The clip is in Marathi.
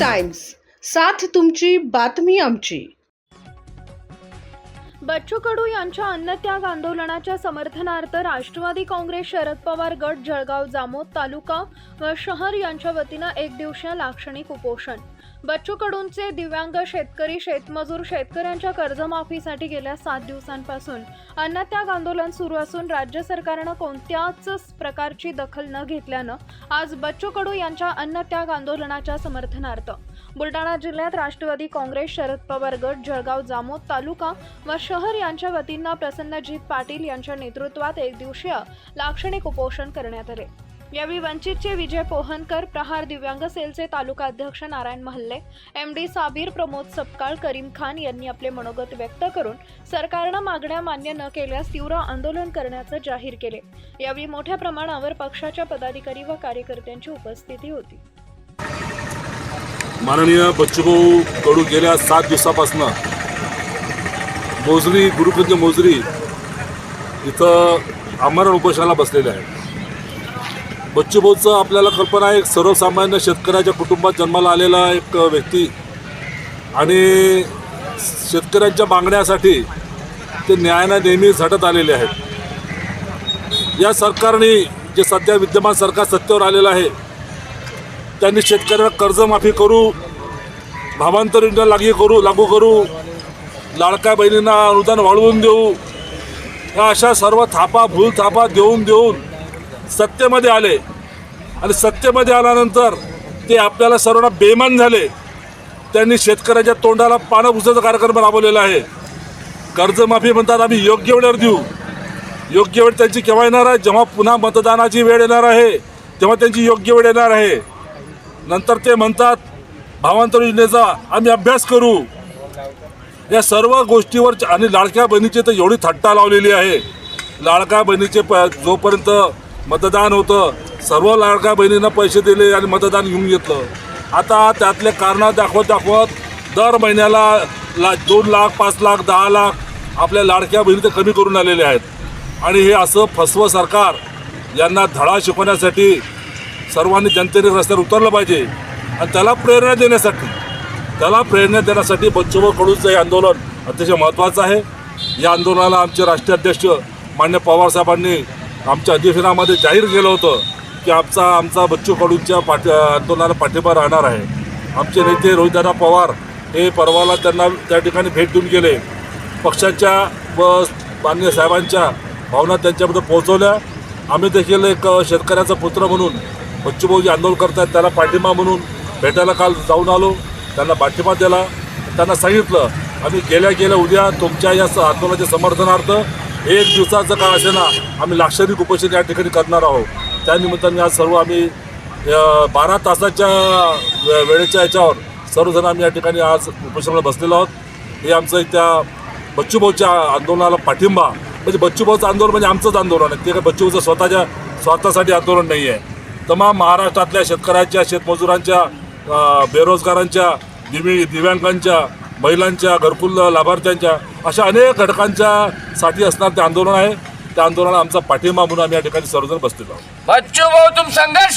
टाइम्स. साथ तुमची बातमी आमची. बच्चू कडू यांच्या अन्नत्याग आंदोलनाच्या समर्थनार्थ राष्ट्रवादी काँग्रेस शरद पवार गट जळगाव जामोद तालुका व शहर यांच्या वतीनं एक दिवसीय लाक्षणिक उपोषण. बच्चू कडूंचे दिव्यांग शेतकरी शेतमजूर शेतकऱ्यांच्या कर्जमाफीसाठी गेल्या सात दिवसांपासून अन्नत्याग आंदोलन सुरू असून राज्य सरकारनं कोणत्याच प्रकारची दखल न घेतल्यानं आज बच्चू कडू यांच्या अन्नत्याग आंदोलनाच्या समर्थनार्थ बुलढाणा जिल्ह्यात राष्ट्रवादी काँग्रेस शरद पवार गट जळगाव जामोद तालुका व शहर यांच्या वतीनं प्रसन्नजीत पाटील यांच्या नेतृत्वात एक दिवसीय लाक्षणिक उपोषण करण्यात आले. यावेळी वंचितचे विजय पोहनकर प्रहार दिव्यांग सेलचे तालुका अध्यक्ष नारायण महल्ले एम डी साबीर प्रमोद सपकाळ करीम खान यांनी आपले मनोगत व्यक्त करून सरकारनं मागण्या मान्य न केल्यास तीव्र आंदोलन करण्याचं जाहीर केले. यावेळी मोठ्या प्रमाणावर पक्षाच्या पदाधिकारी व कार्यकर्त्यांची उपस्थिती होती. माननीय बच्चूभाऊ कडू गेल्या सात दिवसापासून मोजरी गुरुकुंज मोजरी इथं आमरण उपोषणाला बसलेले आहे बच्चूभाऊचं आपल्याला कल्पना आहे एक सर्वसामान्य शेतकऱ्याच्या कुटुंबात जन्माला आलेला एक व्यक्ती. आणि शेतकऱ्यांच्या मागण्यासाठी ते न्यायानं नेहमी झटत आलेले आहेत. या सरकारने जे सध्या विद्यमान सरकार सत्तेवर आलेलं आहे त्यांनी शेतकऱ्यांना कर्जमाफी करू भावांतर योजना लागू करू लागू करू लाडक्या बहिणींना अनुदान वाढवून देऊ या अशा सर्व थापा भूल थापा देऊन देऊन सत्तेमध्ये आले. आणि सत्तेमध्ये आल्यानंतर ते आपल्याला सर्वांना बेमान झाले. त्यांनी शेतकऱ्याच्या तोंडाला पानं पुसायचा कार्यक्रम राबवलेला आहे. कर्जमाफी म्हणतात आम्ही योग्य वेळेवर देऊ. योग्य वेळ त्यांची केव्हा येणार आहे? जेव्हा पुन्हा मतदानाची वेळ येणार आहे तेव्हा त्यांची योग्य वेळ येणार आहे. नंतर ते म्हणतात भावांतर योजनेचा आम्ही अभ्यास करू. या सर्व गोष्टीवर आणि लाडक्या बहिणीची तर एवढी थट्टा लावलेली आहे. लाडक्या बहिणीचे प जोपर्यंत मतदान होतं. सर्व लाडक्या बहिणींना पैसे दिले आणि मतदान घेऊन घेतलं. आता त्यातले कारणं दाखवत दाखवत दर महिन्याला ला दोन लाख पाच लाख दहा लाख आपल्या लाडक्या बहिणी ते कमी करून आलेले आहेत. आणि हे असं फसवं सरकार यांना धडा शिकवण्यासाठी सर्वांनी जनतेने रस्त्यावर उतरलं पाहिजे. आणि त्याला प्रेरणा देण्यासाठी त्याला प्रेरणा देण्यासाठी बच्चूभाऊ कडूचं हे आंदोलन अतिशय महत्त्वाचं आहे. या आंदोलनाला आमचे राष्ट्रीय अध्यक्ष मान्य पवारसाहेबांनी आमच्या अधिवेशनामध्ये जाहीर केलं होतं की आमचा आमचा बच्चू कडूंच्या पाठ आंदोलनाला पाठिंबा राहणार आहे. आमचे नेते रोहितदादा पवार हे परवाला त्यांना त्या ठिकाणी भेट देऊन गेले. पक्षाच्या व मान्य साहेबांच्या भावना त्यांच्यामध्ये पोहोचवल्या. आम्ही देखील एक शेतकऱ्याचा पुत्र म्हणून बच्चूभाऊ जे आंदोलन करतात त्याला पाठिंबा म्हणून भेटायला काल जाऊन आलो. त्यांना पाठिंबा दिला. त्यांना सांगितलं आम्ही गेल्या गेल्या उद्या तुमच्या या आंदोलनाच्या समर्थनार्थ एक दिवसाचं का असेना आम्ही लाक्षणिक उपोषण या ठिकाणी करणार आहोत. त्यानिमित्ताने आज सर्व आम्ही बारा तासाच्या वेळेच्या याच्यावर सर्वजण आम्ही या ठिकाणी आज उपोषणाला बसलेलो आहोत. हे आमचं त्या बच्चूभाऊच्या आंदोलनाला पाठिंबा म्हणजे बच्चूभाऊचं आंदोलन म्हणजे आमचंच आंदोलन आहे. ते काय बच्चूभाऊचं स्वतःच्या स्वतःसाठी आंदोलन नाही आहे. तमाम महाराष्ट्रातल्या शेतकऱ्यांच्या शेतमजुरांच्या बेरोजगारांच्या दिव्य दिव्यांगांच्या महिलांच्या घरकुल लाभार्थ्यांच्या अशा अनेक घटकांच्या साठी असणार ते आंदोलन आहे. त्या आंदोलनाला आमचा पाठिंबा म्हणून आम्ही या ठिकाणी सर्वजण बसलेलो आहोत. बच्चू भाऊ तुम संघर्ष